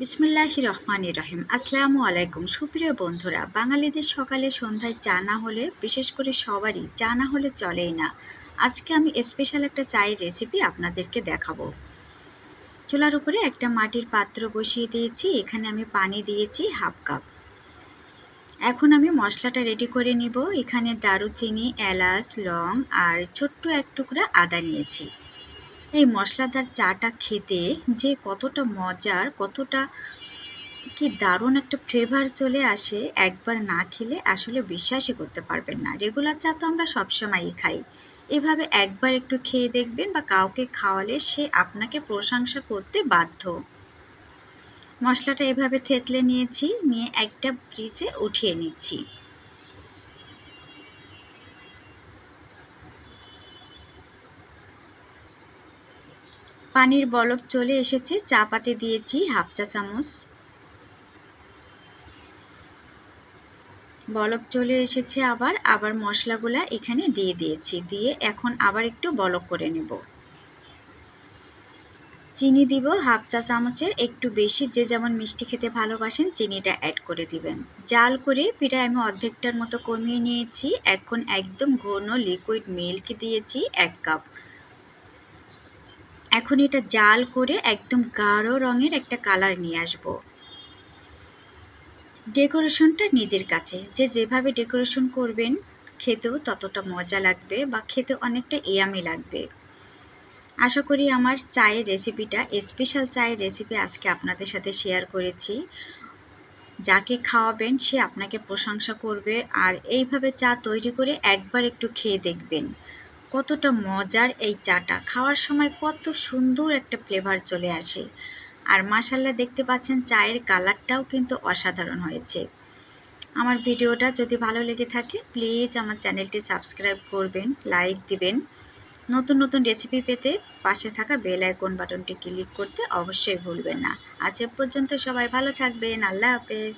বিসমিল্লাহ রহমান রহিম। আসসালামু আলাইকুম। সুপ্রিয় বন্ধুরা, বাঙালিদের সকালে সন্ধ্যায় চা না হলে, বিশেষ করে সবারই চা না হলে চলেই না। আজকে আমি স্পেশাল একটা চায়ের রেসিপি আপনাদেরকে দেখাবো। চুলার উপরে একটা মাটির পাত্র বসিয়ে দিয়েছি। এখানে আমি পানি দিয়েছি হাফ কাপ। এখন আমি মশলাটা রেডি করে নিব। এখানে দারুচিনি, এলাচ, লং আর ছোট্ট এক টুকরা আদা নিয়েছি। এই মশলাদার চাটা খেতে যে কতটা মজার, কতটা কি দারুণ একটা ফ্লেভার চলে আসে, একবার না খেলে আসলে বিশ্বাসই করতে পারবেন না। রেগুলার চা তো আমরা সবসময়ই খাই। এভাবে একবার একটু খেয়ে দেখবেন বা কাউকে খাওয়ালে সে আপনাকে প্রশংসা করতে বাধ্য। মশলাটা এভাবে থেতলে নিয়েছি, নিয়ে একটা ফ্রিজে উঠিয়ে নিচ্ছি। পানির বলক চলে এসেছে চা পাতে দিয়েছি হাফ চা চামচ। বলক চলে এসেছে আবার আবার মশলাগুলা এখানে দিয়ে দিয়েছি, দিয়ে এখন আবার একটু বলক করে নেব। চিনি দিব হাফ চা চামচের, একটু বেশি যে যেমন মিষ্টি খেতে ভালোবাসেন চিনিটা অ্যাড করে দিবেন। জাল করে প্রায় আমি অর্ধেকটার মতো কমিয়ে নিয়েছি, এখন একদম ঘন লিকুইড মিল্ক দিয়েছি, এক কাপ। এখন এটা জাল করে একদম গাঢ় রঙের একটা কালার নিয়ে আসব। ডেকোরেশনটা নিজের কাছে। যে যেভাবে ডেকোরেশন করবেন, খেতেও ততটা মজা লাগবে বা খেতে অনেকটা ইয়ামি লাগবে। আশা করি আমার চায়ের রেসিপিটা, স্পেশাল চায়ের রেসিপি আজকে আপনাদের সাথে শেয়ার করেছি। যাকে খাওয়াবেন, সে আপনাকে প্রশংসা করবে। আর এইভাবে চা তৈরি করে একবার একটু খেয়ে দেখবেন। কতটা মজার এই চাটা। খাওয়ার সময় কত সুন্দর একটা ফ্লেভার চলে আসে। আর মাসাল্লা দেখতে পাচ্ছেন চায়ের কালারটাও কিন্তু অসাধারণ হয়েছে। আমার ভিডিওটা যদি ভালো লেগে থাকে প্লিজ আমার চ্যানেলটি সাবস্ক্রাইব করবেন লাইক দিবেন। নতুন নতুন রেসিপি পেতে পাশে থাকা বেল আইকন বাটনটি ক্লিক করতে অবশ্যই ভুলবেন না। আজ এ পর্যন্ত সবাই ভালো থাকবেন, আল্লাহ হাফেজ।